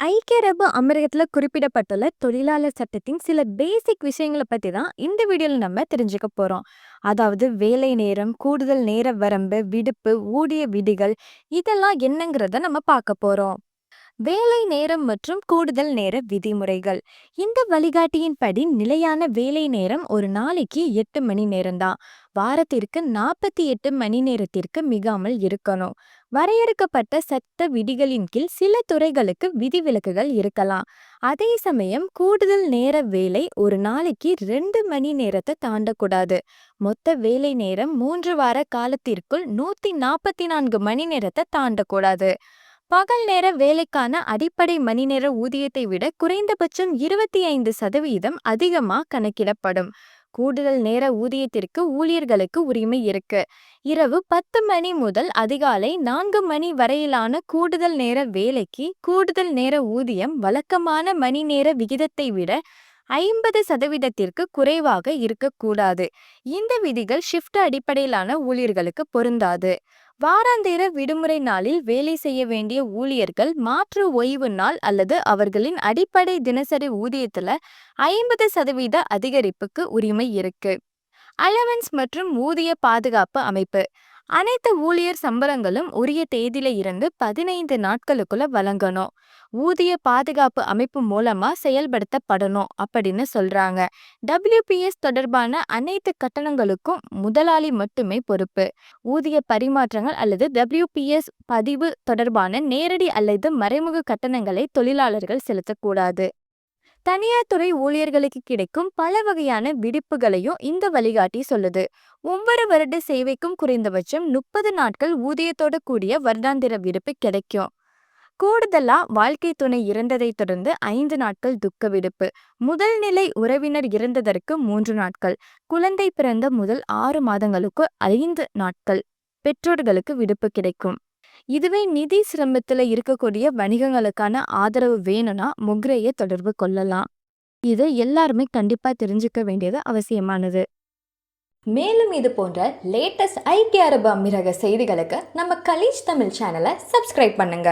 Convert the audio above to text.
ஐக்கிய அரபு அமீரகத்துல குறிப்பிடப்பட்டுள்ள தொழிலாளர் சட்டத்தின் சில பேசிக் விஷயங்கள பத்தி தான் இந்த வீடியோல நம்ம தெரிஞ்சுக்க போறோம். அதாவது வேலை நேரம், கூடுதல் நேர வரம்பு, விடுப்பு, ஊதிய விதிகள் இதெல்லாம் என்னங்கிறத நம்ம பார்க்க போறோம். வேலை நேரம் மற்றும் கூடுதல் நேர விதிமுறைகள். இந்த வழிகாட்டியின்படி நிலையான வேலை நேரம் ஒரு நாளைக்கு எட்டு மணி நேரம்தான். வாரத்திற்கு நாற்பத்தி எட்டு மணி நேரத்திற்கு மிகாமல் இருக்கணும். வரையறுக்கப்பட்ட சட்ட விதிகளின் கீழ் சில துறைகளுக்கு விதிவிலக்குகள் இருக்கலாம். அதே சமயம் கூடுதல் நேர வேலை ஒரு நாளைக்கு ரெண்டு மணி நேரத்தை தாண்டக்கூடாது. மொத்த வேலை நேரம் மூன்று வார காலத்திற்குள் நூத்தி நாற்பத்தி நான்கு மணி நேரத்தை தாண்டக்கூடாது. பகல் நேர வேலைக்கான அடிப்படை மணி நேர ஊதியத்தை விட குறைந்தபட்சம் இருபத்தி ஐந்து சதவீதம் அதிகமா கணக்கிடப்படும். கூடுதல் நேர ஊதியத்திற்கு ஊழியர்களுக்கு உரிமை இருக்கு. இரவு பத்து மணி முதல் அதிகாலை நான்கு மணி வரையிலான கூடுதல் நேர வேலைக்கு கூடுதல் நேர ஊதியம் வழக்கமான மணி நேர விகிதத்தை விட ஐம்பது சதவீதத்திற்கு குறைவாக இருக்கக்கூடாது. இந்த விதிகள் ஷிஃப்ட் அடிப்படையிலான ஊழியர்களுக்கு பொருந்தாது. வாராந்திர விடுமுறை நாளில் வேலை செய்ய வேண்டிய ஊழியர்கள் மாற்று ஓய்வு நாள் அல்லது அவர்களின் அடிப்படை தினசரி ஊதியத்துல ஐம்பது சதவீத அதிகரிப்புக்கு உரிமை இருக்கு. அலவன்ஸ் மற்றும் ஊதிய பாதுகாப்பு அமைப்பு. அனைத்து ஊழியர் சம்பளங்களும் உரிய தேதியில இருந்து பதினைந்து நாட்களுக்குள்ள வழங்கணும். ஊதிய பாதுகாப்பு அமைப்பு மூலமா செயல்படுத்தப்படணும் அப்படின்னு சொல்றாங்க. டபிள்யூபிஎஸ் தொடர்பான அனைத்து கட்டணங்களுக்கும் முதலாளி மட்டுமே பொறுப்பு. ஊதிய பரிமாற்றங்கள் அல்லது டபிள்யூபிஎஸ் பதிவு தொடர்பான நேரடி அல்லது மறைமுக கட்டணங்களை தொழிலாளர்கள் செலுத்தக்கூடாது. தனியார் துறை ஊழியர்களுக்கு கிடைக்கும் பல வகையான விடுப்புகளையும் இந்த வழிகாட்டி சொல்லுது. ஒவ்வொரு வருட சேவைக்கும் குறைந்தபட்சம் முப்பது நாட்கள் ஊதியத்தோட கூடிய வருடாந்திர விடுப்பு கிடைக்கும். கூடுதலா வாழ்க்கை துணை இறந்ததை தொடர்ந்து ஐந்து நாட்கள் துக்க விடுப்பு முதல் நிலை உறவினர் இறந்ததற்கு மூன்று நாட்கள் குழந்தை பிறந்த முதல் ஆறு மாதங்களுக்கு ஐந்து நாட்கள் பெற்றோர்களுக்கு விடுப்பு கிடைக்கும். இதுவே நிதி சிரமத்தில் இருக்கக்கூடிய வணிகங்களுக்கான ஆதரவு வேணும்னா முக்ரையை தொடர்பு கொள்ளலாம். இது எல்லாருமே கண்டிப்பாக தெரிஞ்சுக்க வேண்டியது அவசியமானது. மேலும் இது போன்ற லேட்டஸ்ட் ஐக்கிய அரபு அமீரக செய்திகளுக்கு நம்ம கலீஜ் தமிழ் சேனலை சப்ஸ்கிரைப் பண்ணுங்க.